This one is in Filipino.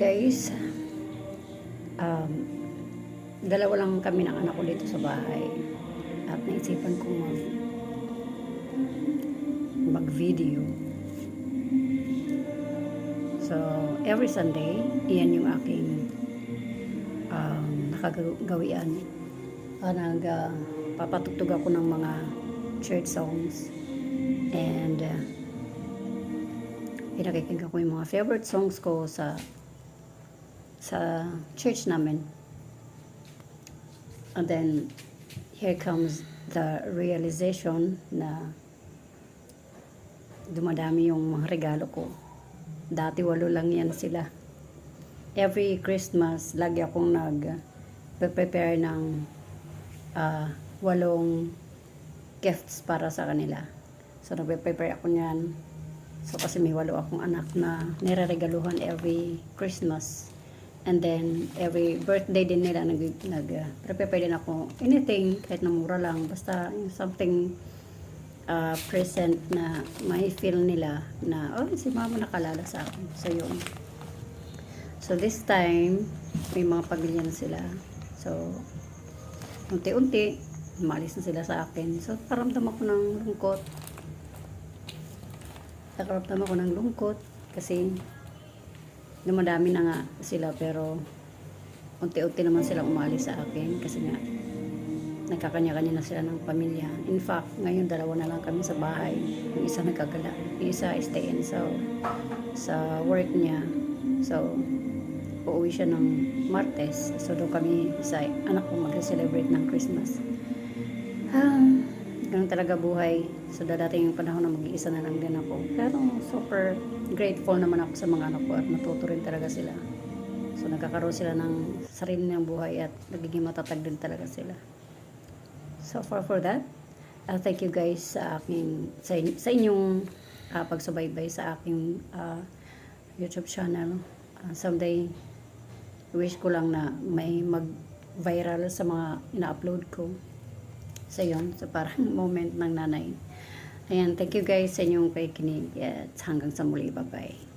guys, um, dalawa lang kami ng anak ko dito sa bahay. At naisipan ko mag mag-video. So, every Sunday, iyan yung aking um, nakagawian. Uh, nag, uh, papatugtog ako ng mga church songs. And, uh, pinakikinggan ko yung mga favorite songs ko sa sa church namin. And then, here comes the realization na dumadami yung mga regalo ko. Dati walo lang yan sila. Every Christmas, lagi akong nag-prepare ng ah, walong gifts para sa kanila. So, nagpe-prepare ako niyan. So, kasi may walo akong anak na nire-regaluhan every Christmas. And then, every birthday din nila, nag, nag uh, prepare din ako anything, kahit na mura lang. Basta something uh, present na may feel nila na, oh, si mama nakalala sa akin. So, yun. So, this time, may mga pamilya sila. So, unti-unti, umalis na sila sa akin. So, paramdam ako ng lungkot. Nakaramdam ako ng lungkot kasi dumadami na nga sila pero unti-unti naman silang umalis sa akin kasi nga nagkakanya-kanya na sila ng pamilya. In fact, ngayon dalawa na lang kami sa bahay. Yung isa nagkagala, yung isa stay in sa, sa work niya. So, uuwi siya ng Martes. So, doon kami sa anak ko mag-celebrate ng Christmas. Ganun talaga buhay. So, dadating yung panahon na mag-iisa na lang din ako. Pero, super grateful naman ako sa mga anak ko at natuto rin talaga sila. So, nagkakaroon sila ng sarili ng buhay at nagiging matatag din talaga sila. So, far for that, uh, thank you guys sa aking, sa, in- sa inyong uh, pagsubaybay sa aking uh, YouTube channel. Uh, someday, wish ko lang na may mag-viral sa mga ina-upload ko sa yon sa parang moment ng nanay. Ayan, thank you guys sa inyong pakikinig at hanggang sa muli. Bye-bye.